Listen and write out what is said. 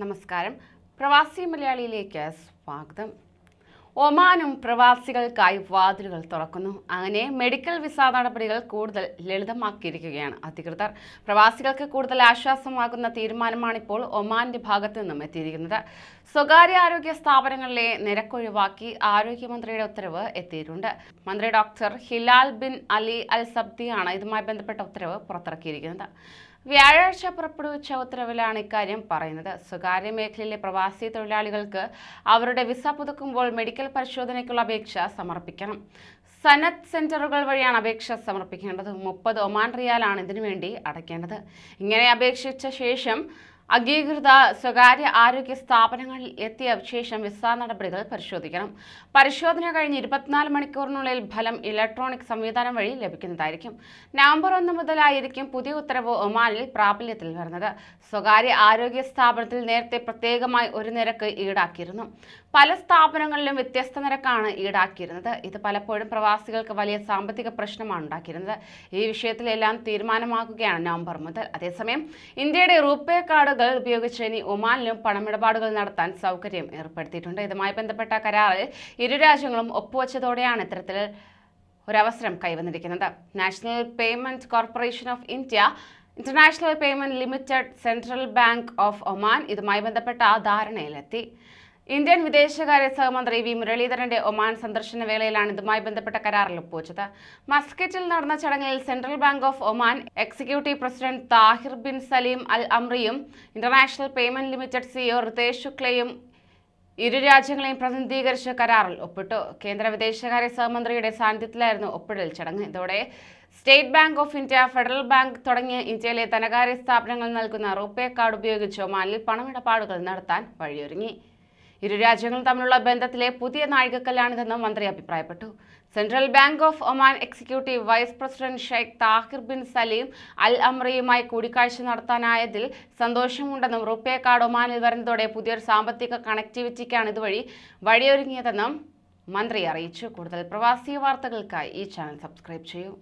നമസ്കാരം. പ്രവാസി മലയാളിയിലേക്ക് സ്വാഗതം. ഒമാനും പ്രവാസികൾക്കായി വാതിലുകൾ തുറക്കുന്നു. അങ്ങനെ മെഡിക്കൽ വിസ നടപടികൾ കൂടുതൽ ലളിതമാക്കിയിരിക്കുകയാണ് അധികൃതർ. പ്രവാസികൾക്ക് കൂടുതൽ ആശ്വാസമാകുന്ന തീരുമാനമാണിപ്പോൾ ഒമാന്റെ ഭാഗത്തു നിന്നും എത്തിയിരിക്കുന്നത്. സ്വകാര്യ ആരോഗ്യ സ്ഥാപനങ്ങളിലെ നിരക്കൊഴിവാക്കി ആരോഗ്യമന്ത്രിയുടെ ഉത്തരവ് എത്തിയിട്ടുണ്ട്. മന്ത്രി doctor Hilal bin Ali al സബ്ദിയാണ് ഇതുമായി ബന്ധപ്പെട്ട ഉത്തരവ് പുറത്തിറക്കിയിരിക്കുന്നത്. വ്യാഴാഴ്ച പുറപ്പെടുവിച്ച ഉത്തരവിലാണ് ഇക്കാര്യം പറയുന്നത്. സ്വകാര്യ മേഖലയിലെ പ്രവാസി തൊഴിലാളികൾക്ക് അവരുടെ വിസ പുതുക്കുമ്പോൾ മെഡിക്കൽ പരിശോധനയ്ക്കുള്ള അപേക്ഷ സമർപ്പിക്കണം. സനത് സെന്ററുകൾ വഴിയാണ് അപേക്ഷ സമർപ്പിക്കേണ്ടത്. മുപ്പത് ഒമാൻ റിയാലാണ് ഇതിനുവേണ്ടി അടയ്ക്കേണ്ടത്. ഇങ്ങനെ അപേക്ഷിച്ച ശേഷം അംഗീകൃത സ്വകാര്യ ആരോഗ്യ സ്ഥാപനങ്ങളിൽ എത്തിയ ശേഷം വിസ നടപടികൾ പരിശോധിക്കണം. പരിശോധന കഴിഞ്ഞ് ഇരുപത്തിനാല് മണിക്കൂറിനുള്ളിൽ ഫലം ഇലക്ട്രോണിക് സംവിധാനം വഴി ലഭിക്കുന്നതായിരിക്കും. നവംബർ ഒന്ന് മുതലായിരിക്കും പുതിയ ഉത്തരവ് ഒമാനിൽ പ്രാബല്യത്തിൽ വരുന്നത്. സ്വകാര്യ ആരോഗ്യ സ്ഥാപനത്തിൽ നേരത്തെ പ്രത്യേകമായി ഒരു നിരക്ക് ഈടാക്കിയിരുന്നു. പല സ്ഥാപനങ്ങളിലും വ്യത്യസ്ത നിരക്കാണ് ഈടാക്കിയിരുന്നത്. ഇത് പലപ്പോഴും പ്രവാസികൾക്ക് വലിയ സാമ്പത്തിക പ്രശ്നമാണ് ഉണ്ടാക്കിയിരുന്നത്. ഈ വിഷയത്തിലെല്ലാം തീരുമാനമാക്കുകയാണ് നവംബർ മുതൽ. അതേസമയം ഇന്ത്യയുടെ റൂപേ കാർഡുകൾ ഉപയോഗിച്ച് ഇനി ഒമാനിലും പണമിടപാടുകൾ നടത്താൻ സൗകര്യം ഏർപ്പെടുത്തിയിട്ടുണ്ട്. ഇതുമായി ബന്ധപ്പെട്ട കരാറിൽ ഇരു രാജ്യങ്ങളും ഒപ്പുവെച്ചതോടെയാണ് ഇത്തരത്തിൽ ഒരവസരം കൈവന്നിരിക്കുന്നത്. National payment corporation of India international payment limited central bank of Oman ഇതുമായി ബന്ധപ്പെട്ട ധാരണയിലെത്തി. ഇന്ത്യൻ വിദേശകാര്യ സഹമന്ത്രി വി. മുരളീധരന്റെ ഒമാൻ സന്ദർശന വേളയിലാണ് ഇതുമായി ബന്ധപ്പെട്ട കരാറിൽ ഒപ്പുവെച്ചത്. മസ്കറ്റിൽ നടന്ന ചടങ്ങിൽ central bank of Oman executive president Tahir bin Salim al അമ്രിയും international payment limited CEO Ritesh ശുക്ലയും ഇരു രാജ്യങ്ങളെയും പ്രതിനിധീകരിച്ച് കരാറിൽ ഒപ്പിട്ടു. കേന്ദ്ര വിദേശകാര്യ സഹമന്ത്രിയുടെ സാന്നിധ്യത്തിലായിരുന്നു ഒപ്പിടൽ ചടങ്ങ്. ഇതോടെ state bank of India federal bank തുടങ്ങിയ ഇന്ത്യയിലെ ധനകാര്യ സ്ഥാപനങ്ങൾ നൽകുന്ന റൂപേ കാർഡ് ഉപയോഗിച്ച് ഒമാനിൽ പണമിടപാടുകൾ നടത്താൻ വഴിയൊരുങ്ങി. ഇരു രാജ്യങ്ങളും തമ്മിലുള്ള ബന്ധത്തിലെ പുതിയ നാഴികക്കല്ലാണിതെന്നും മന്ത്രി അഭിപ്രായപ്പെട്ടു. Central bank of Oman executive vice president Sheikh Tahir bin Salim al അമ്രയുമായി കൂടിക്കാഴ്ച നടത്താനായതിൽ സന്തോഷമുണ്ടെന്നും റുപേ കാർഡ് ഒമാനിൽ വരുന്നതോടെ പുതിയൊരു സാമ്പത്തിക കണക്ടിവിറ്റിക്കാണ് ഇതുവഴി വഴിയൊരുങ്ങിയതെന്നും മന്ത്രി അറിയിച്ചു. കൂടുതൽ പ്രവാസി വാർത്തകൾക്കായി ഈ ചാനൽ സബ്സ്ക്രൈബ് ചെയ്യൂ.